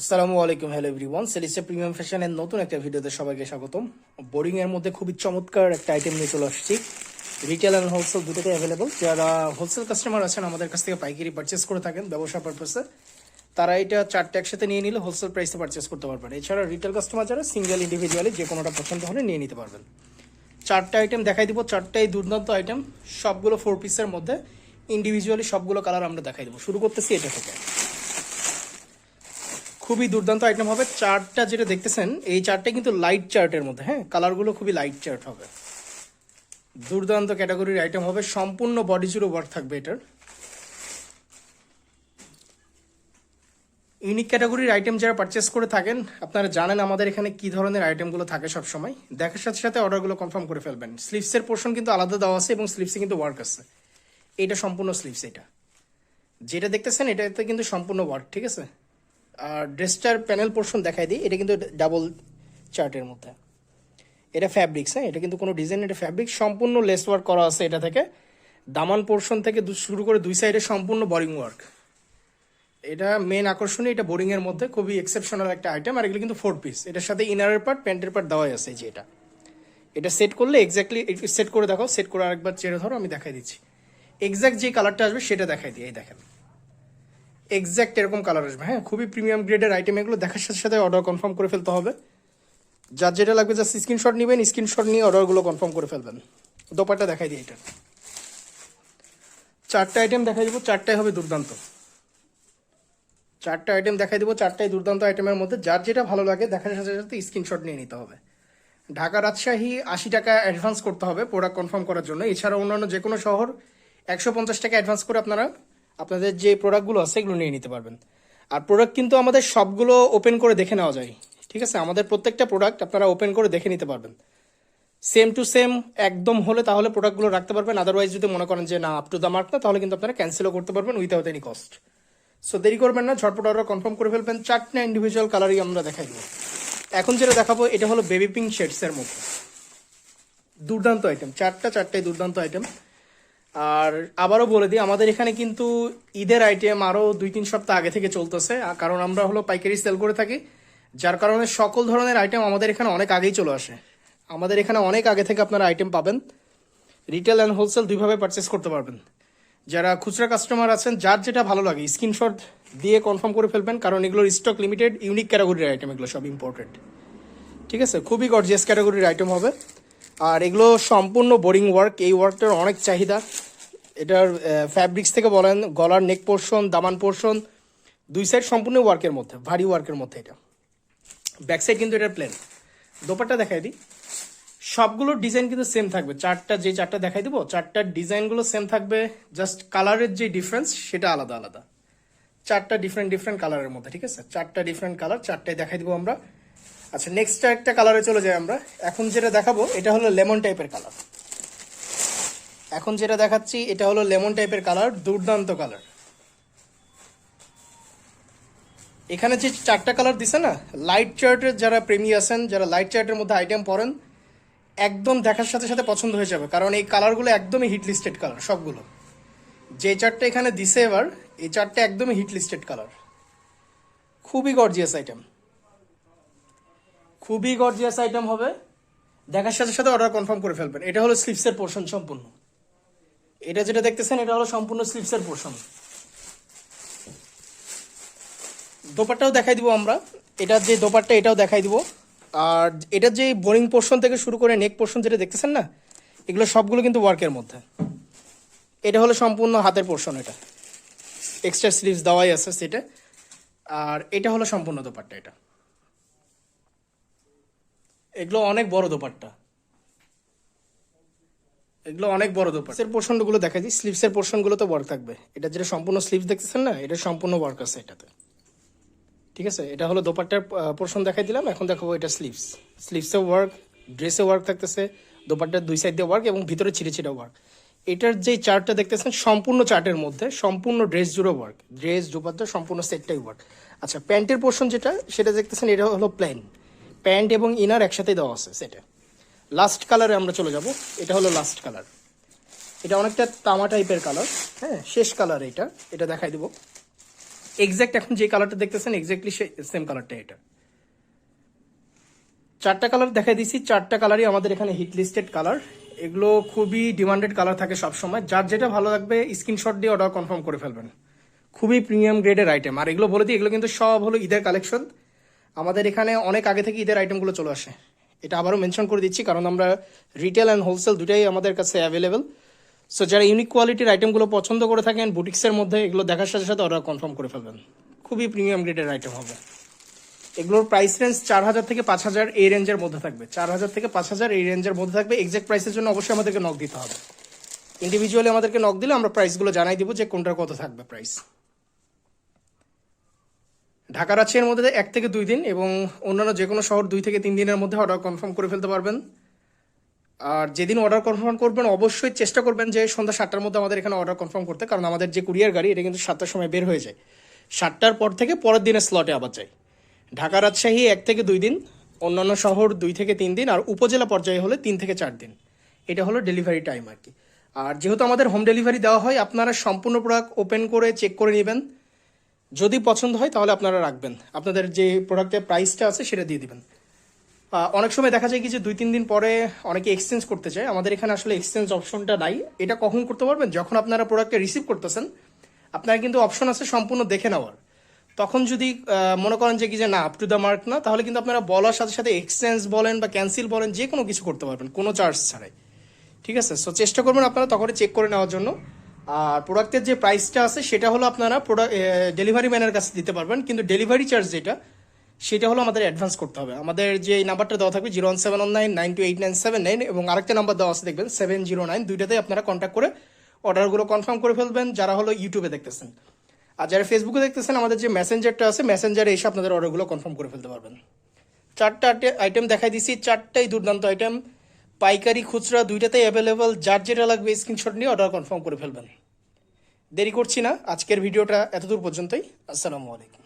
আসসালামু আলাইকুম hello everyone সেলিসা premium ফ্যাশনের নতুন একটা ভিডিওতে সবাইকে স্বাগতম। বোরিং এর মধ্যে খুবই চমৎকার একটা আইটেম নিয়ে চলে আসছি। রিটেল অ্যান্ড হোলসেল দুটোতে অ্যাভেলেবল যারা হোলসেল কাস্টমার আছেন, আমাদের কাছ থেকে পাইকারি পারচেস করে থাকেন ব্যবসা পারপাসে তারা এটা চারটে একসাথে নিয়ে নিলে হোলসেল প্রাইসে পারচেস করতে পারবেন। এছাড়া রিটেল কাস্টমার যারা সিঙ্গেল ইন্ডিভিজুয়ালি যে কোনোটা পছন্দ হলে নিয়ে নিতে পারবেন। চারটে আইটেম দেখাই দিব। চারটাই দুর্দান্ত আইটেম সবগুলো ফোর পিসের মধ্যে ইন্ডিভিজুয়ালি সবগুলো কালার আমরা দেখাই দেবো। শুরু করতেছি এটা থেকে। খুবই দুর্দান্ত আইটেম হবে। চার্টটা যেটা দেখতেছেন, এই চার্টটা কিন্তু লাইট চার্টের মধ্যে হ্যাঁ? কালারগুলো খুবই লাইট চার্ট হবে। দুর্দান্ত ক্যাটাগরির আইটেম হবে। সম্পূর্ণ বডি জুড়ে ওয়ার্ক থাকবে এটার। ইউনিক ক্যাটাগরির আইটেম যারা পারচেস করে থাকেন, আপনারা জানেন আমাদের এখানে কি ধরনের আইটেমগুলো থাকে সব সময় দেখার সাথে সাথে অর্ডারগুলো কনফার্ম করে ফেলবেন। স্লিভসের পোর্শন কিন্তু আলাদা দেওয়া আছে এবং স্লিভসে কিন্তু ওয়ার্ক আছে। এটা সম্পূর্ণ স্লিভস এটা। যেটা দেখতেছেন, এটাতে কিন্তু সম্পূর্ণ ওয়ার্ক ঠিক আছে? আর ড্রেসটার প্যানেল পোর্শন দেখাই দিই, এটা কিন্তু ডাবল চার্টের মধ্যে। এটা ফ্যাব্রিক্স হ্যাঁ? এটা কিন্তু কোনো ডিজাইন, এটা ফ্যাব্রিক সম্পূর্ণ লেস ওয়ার্ক করা আছে এটা থেকে। দামান পোর্শন থেকে শুরু করে দুই সাইডে সম্পূর্ণ বোরিং ওয়ার্ক। এটা মেন আকর্ষণীয়, এটা বোরিং এর মধ্যে খুবই এক্সেপশনাল একটা আইটেম আর এগুলো কিন্তু ফোর পিস এটার সাথে ইনারের পার্ট প্যান্টের পার্ট দেওয়াই আছে যে এটা। এটা সেট করলে এক্স্যাক্টলি সেট করে দেখো সেট করে আরেকবার চেড়ে ধরো, আমি দেখাই দিচ্ছি। এক্স্যাক্ট যে কালারটা আসবে সেটা দেখাই দিই, এই দেখেন। এক্স্যাক্ট এরকম কালার আসবে। হ্যাঁ খুবই প্রিমিয়াম গ্রেডের আইটেম এগুলো দেখার সাথে সাথে অর্ডার কনফার্ম করে ফেলতে হবে। যার যেটা লাগবে জাস্ট স্ক্রিনশট নেবেন স্ক্রিনশট নিয়ে অর্ডারগুলো কনফার্ম করে ফেলবেন। দোপাটা দেখাই দিই এটা। চারটা আইটেম দেখাই দিব, চারটাই হবে দুর্দান্ত। চারটা আইটেম দেখাই দিব, চারটাই দুর্দান্ত আইটেমের মধ্যে। যার যেটা ভালো লাগে, দেখার সাথে সাথে স্ক্রিনশট নিয়ে নিতে হবে। ঢাকা রাজশাহী আশি টাকা অ্যাডভান্স করতে হবে প্রোডাক্ট কনফার্ম করার জন্য। এছাড়া অন্যান্য যে কোনো শহর, একশো পঞ্চাশ টাকা অ্যাডভান্স করে আপনারা আপনাদের যে প্রোডাক্টগুলো আছে, এগুলো নিয়ে নিতে পারবেন। আর প্রোডাক্ট কিন্তু আমাদের সবগুলো ওপেন করে দেখে নেওয়া যায়। ঠিক আছে? আমাদের প্রত্যেকটা প্রোডাক্ট আপনারা ওপেন করে দেখে নিতে পারবেন। সেম টু সেম একদম হলে তাহলে প্রোডাক্টগুলো রাখতে পারবেন। আদারওয়াইজ যদি মনে করেন যে না আপ টু দ্য মার্ক না, তাহলে কিন্তু আপনারা ক্যান্সেলও করতে পারবেন উইথাউট এনি কস্ট সো দেরি করবেন না, ঝটপট অর্ডার কনফার্ম করে ফেলবেন। চারটে ইন্ডিভিজুয়াল কালারই আমরা দেখাই দেবো। এখন যেটা দেখাবো, এটা হলো বেবি পিঙ্ক শেডসের মধ্যে। দুর্দান্ত আইটেম চারটা চারটাই দুর্দান্ত আইটেম আর আবারও বলে দিই, আমাদের এখানে কিন্তু ঈদের আইটেম আরও দুই তিন সপ্তাহ আগে থেকে চলতেছে। কারণ আমরা হলো পাইকারি সেল করে থাকি, যার কারণে সকল ধরনের আইটেম আমাদের এখানে অনেক আগেই চলে আসে। আমাদের এখানে অনেক আগে থেকে আপনারা আইটেম পাবেন। রিটেল অ্যান্ড হোলসেল দুইভাবে পারচেস করতে পারবেন। যারা খুচরা কাস্টমার আছেন, যার যেটা ভালো লাগে স্ক্রিনশট দিয়ে কনফার্ম করে ফেলবেন, কারণ এগুলোর স্টক লিমিটেড ইউনিক ক্যাটাগরির আইটেম এগুলো সব ইম্পর্টেন্ট ঠিক আছে? খুবই গর্জিয়াস ক্যাটাগরির আইটেম হবে। আর এগুলো সম্পূর্ণ বোরিং ওয়ার্ক এই ওয়ার্কটার অনেক চাহিদা। এটার ফ্যাব্রিক্স থেকে বলেন, গলার নেক পোর্শন দামান পোর্শন দুই সাইড সম্পূর্ণ ওয়ার্কের মধ্যে, ভারী ওয়ার্কের মধ্যে এটা। ব্যাক সাইড কিন্তু এটার প্লেন দোপাট্টা দেখাই দিই। সবগুলো ডিজাইন কিন্তু সেম থাকবে। চারটা, যে চারটা দেখাই দেবো চারটার ডিজাইনগুলো সেম থাকবে। জাস্ট কালারের যে ডিফারেন্স সেটা আলাদা আলাদা। চারটা ডিফারেন্ট ডিফারেন্ট কালারের মধ্যে, ঠিক আছে? চারটা ডিফারেন্ট কালার চারটায় দেখাই দেবো আমরা। আচ্ছা নেক্সট একটা কালারে চলে যাই আমরা। এখন যেটা দেখাবো, এটা হলো লেমন টাইপের কালার এখন যেটা দেখাচ্ছি, এটা হলো লেমন টাইপের কালার, দুর্দান্ত কালার। এখানে যে চারটা কালার দিছে না লাইট চার্টের যারা প্রেমী আছেন, যারা লাইট চার্টের মধ্যে আইটেম পড়েন একদম দেখার সাথে সাথে পছন্দ হয়ে যাবে, কারণ এই কালারগুলো একদমই হিট লিস্টেড কালার, সবগুলো। যে চারটা এখানে দিছে এবার, এই চারটা একদমই হিট লিস্টেড কালার। খুবই গর্জিয়াস আইটেম খুবই গর্জিয়াস আইটেম হবে। দেখার সাথে সাথে অর্ডার কনফার্ম করে ফেলবেন। এটা হলো স্লিপসের পোর্শন সম্পূর্ণ। এটা যেটা দেখতেছেন, এটা হলো সম্পূর্ণ স্লিপসের পোর্শন দোপাট্টাও দেখাই দিব আমরা। এটার যে দোপাট্টা, এটাও দেখাই দিব। আর এটার যে বোরিং পোর্শন থেকে শুরু করে নেক পোর্শন যেটা দেখতেছেন না, এগুলো সবগুলো কিন্তু ওয়ার্কের মধ্যে। এটা হলো সম্পূর্ণ হাতের পোর্শন এটা। এক্সট্রা স্লিভস দেওয়াই আছে সেটা। আর এটা হলো সম্পূর্ণ দোপাট্টা এটা। এগুলো অনেক বড় দোপাট্টা। এগুলো অনেক বড় দোপাট্টা এর পোর্শনগুলো দেখা যায় স্লিভসের পোর্শনগুলো তো ওয়ার্ক থাকবে। এটা যেটা সম্পূর্ণ স্লিভস দেখতেছেন না, এটা সম্পূর্ণ ওয়ার্ক আছে এটাতে। ঠিক আছে? এটা হলো দোপাট্টার পোর্শন দেখাই দিলাম, এখন দেখাবো এটা স্লিভস স্লিভসে ওয়ার্ক ড্রেসে ওয়ার্ক থাকতেছে দোপাট্টার দুই সাইড দিয়ে ওয়ার্ক এবং ভিতরে ছিঁড়ে ছিঁড়ে ওয়ার্ক এটার যে চার্টটা দেখতেছেন, সম্পূর্ণ চার্টের মধ্যে সম্পূর্ণ ড্রেস জুড়ে ওয়ার্ক ড্রেস দোপাট্টা সম্পূর্ণ সেটটাই ওয়ার্ক আচ্ছা প্যান্টের পোর্শন যেটা, সেটা দেখতেছেন, এটা হলো প্লেন প্যান্ট এবং ইনার একসাথে দেওয়া আছে, সেটা। লাস্ট কালারে আমরা চলে যাব। এটা হলো লাস্ট কালার এটা অনেকটা তামা টাইপের কালার হ্যাঁ শেষ কালার এটা। এটা দেখাই দেবো। এক্স্যাক্ট এখন যে কালারটা দেখতেছেন এক্স্যাক্টলি সেম কালারটা এটা। চারটা কালার দেখাই দিছি। চারটা কালারই আমাদের এখানে হিট লিস্টেড কালার এগুলো খুবই ডিমান্ডেড কালার থাকে সবসময়। যার যেটা ভালো লাগবে স্ক্রিনশট দিয়ে অর্ডার কনফার্ম করে ফেলবেন। খুবই প্রিমিয়াম গ্রেডের আইটেম আর এগুলো বলে দিই, এগুলো কিন্তু সব হলো ঈদের কালেকশন আমাদের এখানে অনেক আগে থেকে ঈদের আইটেমগুলো চলে আসে। এটা আবারও মেনশন করে দিচ্ছি, কারণ আমরা রিটেল অ্যান্ড হোলসেল দুটাই আমাদের কাছে অ্যাভেলেবেল সো যারা ইউনিক কোয়ালিটির আইটেমগুলো পছন্দ করে থাকেন বুটিক্সের মধ্যে এগুলো দেখার সাথে সাথে অর্ডার কনফার্ম করে ফেলবেন। খুবই প্রিমিয়াম গ্রেডের আইটেম হবে। এগুলোর প্রাইস রেঞ্জ চার হাজার থেকে পাঁচ হাজার এই রেঞ্জের মধ্যে থাকবে। চার হাজার থেকে পাঁচ হাজার এই রেঞ্জের মধ্যে থাকবে। এক্সাক্ট প্রাইসের জন্য অবশ্যই আমাদেরকে নক দিতে হবে। ইন্ডিভিজুয়ালি আমাদেরকে নক দিলে আমরা প্রাইসগুলো জানাই দিব যে কোনটার কত থাকবে প্রাইস ঢাকা রাজশাহীর মধ্যে এক থেকে দুই দিন এবং অন্যান্য যে কোনো শহর দুই থেকে তিন দিনের মধ্যে অর্ডার কনফার্ম করে ফেলতে পারবেন। আর যেদিন অর্ডার কনফার্ম করবেন, অবশ্যই চেষ্টা করবেন যে সন্ধ্যা সাতটার মধ্যে আমাদের এখানে অর্ডার কনফার্ম করতে, কারণ আমাদের যে কুরিয়ার গাড়ি, এটা কিন্তু সাতটার সময় বের হয়ে যায়। সাতটার পর থেকে পরের দিনের স্লটে আবার যায়। ঢাকা রাজশাহী এক থেকে দুই দিন, অন্যান্য শহর দুই থেকে তিন দিন, আর উপজেলা পর্যায়ে হলে তিন থেকে চার দিন। এটা হলো ডেলিভারি টাইম আর কি। আর যেহেতু আমাদের হোম ডেলিভারি দেওয়া হয়, আপনারা সম্পূর্ণ প্রোডাক্ট ওপেন করে চেক করে নেবেন। যদি পছন্দ হয়, তাহলে আপনারা রাখবেন। আপনাদের যে প্রোডাক্টের প্রাইসটা আছে, সেটা দিয়ে দিবেন। অনেক সময় দেখা যায় কি যে দুই তিন দিন পরে অনেকে এক্সচেঞ্জ করতে চায়। আমাদের এখানে আসলে এক্সচেঞ্জ অপশনটা নাই। এটা কখন করতে পারবেন? যখন আপনারা প্রোডাক্টটা রিসিভ করতেছেন, আপনার কিন্তু অপশন আছে সম্পূর্ণ দেখে নেওয়ার। তখন যদি মনে করেন যে কি যে, না আপ টু দ্য মার্ক না তাহলে কিন্তু আপনারা বলার সাথে সাথে এক্সচেঞ্জ বলেন বা ক্যান্সেল বলেন, যে কোনো কিছু করতে পারবেন। কোনো চার্জ ছাড়াই। ঠিক আছে? সো চেষ্টা করবেন আপনারা তখনই চেক করে নেওয়ার জন্য। আর প্রোডাক্টের যে প্রাইসটা আছে, সেটা হলো আপনারা প্রোডাক্ট ডেলিভারি ম্যানের কাছে দিতে পারবেন। কিন্তু ডেলিভারি চার্জ যেটা, সেটা হলো আমাদের অ্যাডভান্স করতে হবে। আমাদের যে নাম্বারটা দেওয়া থাকবে zero one seven one nine nine two eight nine seven nine এবং আরেকটা নাম্বার দেওয়া আছে, দেখবেন, সেভেন জিরো নাইন, দুইটাতে আপনারা কন্ট্যাক্ট করে অর্ডারগুলো কনফার্ম করে ফেলবেন, যারা হলো ইউটিউবে দেখতেছেন। আর যারা ফেসবুকে দেখতেছেন, আমাদের যে মেসেঞ্জারটা আছে মেসেঞ্জারে এসে আপনাদের অর্ডারগুলো কনফার্ম করে ফেলতে পারবেন। চারটা আইটেম দেখাই দিছি, চারটাই দুর্দান্ত আইটেম পাইকারি খুচরা দুইটাতেই অ্যাভেলেবল যার যেটা লাগবে স্ক্রিনশট নিয়ে অর্ডার কনফার্ম করে ফেলবেন। দেরি করছি না, আজকের ভিডিওটা এতদূর পর্যন্তই, আসসালামু আলাইকুম।